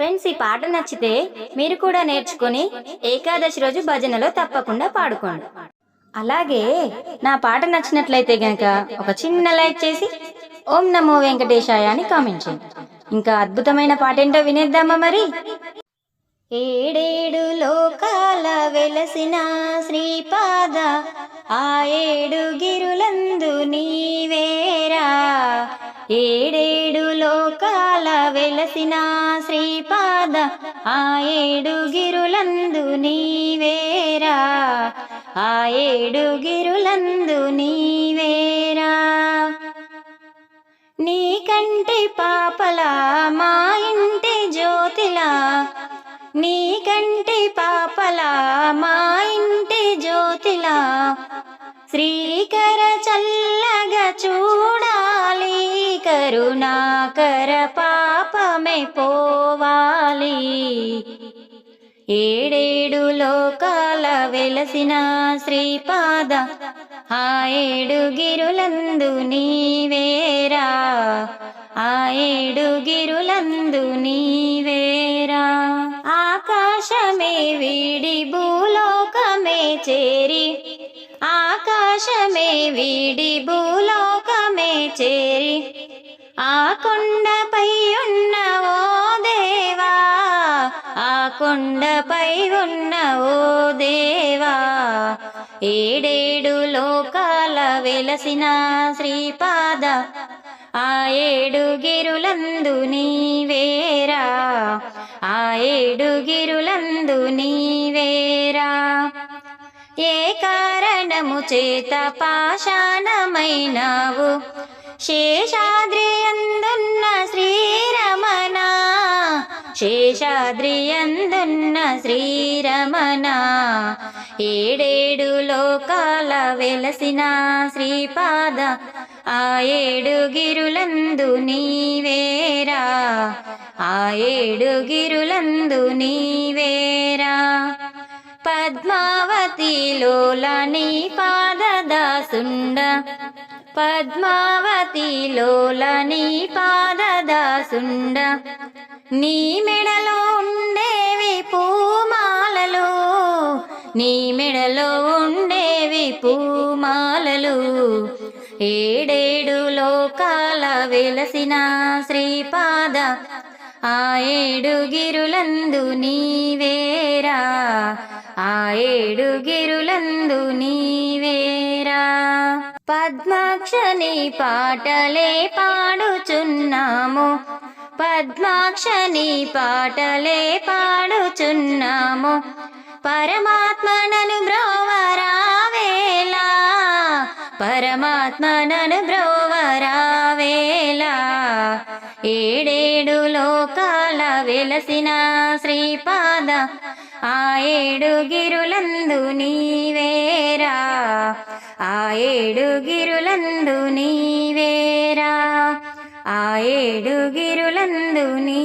Friends ఈ పాట నచ్చితే మీరు కూడా నేర్చుకుని ఏకాదశి రోజు భజనలో తప్పకుండా పాడుకోండి. అలాగే నా పాట నచ్చినట్లయితే గనక ఒక చిన్న లైక్ చేసి ఓం నమో వెంకటేశాయ అని కామెంట్ చేయండి. ఇంకా అద్భుతమైన పాట ఏంటో వినేద్దామా మరి? ఏడేడు లోకాల వెలసిన శ్రీపాద ఆ ఏడు గిరులందు నీవేరా? ఏ వెలసిన శ్రీపాద ఆ ఏడు గిరులందు నీవేరా. ఆ ఏడు గిరులందు నీవేరా. నీకంటే పాపలా మా ఇంటి జ్యోతిలా. నీకంటే పాపలా మా ఇంటి జ్యోతిలా. శ్రీకర చల్లగా చూడాలి కరుణాకర పా పోవాలి. ఏడేడు లోకాల వెలసిన శ్రీపాద ఆ ఏడు గిరులందు నీవేరా. ఆ ఏడు గిరులందు నీవేరా. ఆకాశమే వీడి భూలోకమే చేరి. ఆకాశమే వీడి భూలోకమే చేరి. ఆ కొండ కొండపై ఉన్న ఓ దేవా ఏడేడు లోకాల వెలసిన శ్రీపాద ఆ ఏడు గిరులందు నీవేరా ఆ ఏడు గిరులందు నీవేరా. ఏ కారణము చేత పాషాణమైనావు? శేషాద్రి అందున్న శ్రీరమణ శేషాద్రియందున్న శ్రీరమణ. ఏడేడు లోకాల వెలసిన శ్రీపాద. ఆ ఏడు గిరులందు నీవేరా. ఆ ఏడు గిరులందు నీవేరా. పద్మావతిలోల నీ పాదదాసుండ. పద్మావతిలోల నీ పాదదాసుండ. నీ మెడలో ఉండేవి పూమాలలు నీ మెడలో ఉండేవి పూమాలలు. ఏడేడు లోకాల వెలసిన శ్రీపాద ఆ ఏడు గిరులందు నీవేరా ఆ ఏడు గిరులందు నీవేరా. పద్మాక్షని పాటలే పాడుచున్నాము పద్మాక్షని పాటలే పాడుచున్నాము. పరమాత్మనను బ్రోవరావేలా పరమాత్మనను బ్రోవరావేలా ఏడేడు లోకాల వెలసిన శ్రీపాద ఆ ఏడు గిరులందు నీవేరా. ఆ ఏడు గిరులందు నీ ఏడు గిరులందు నీ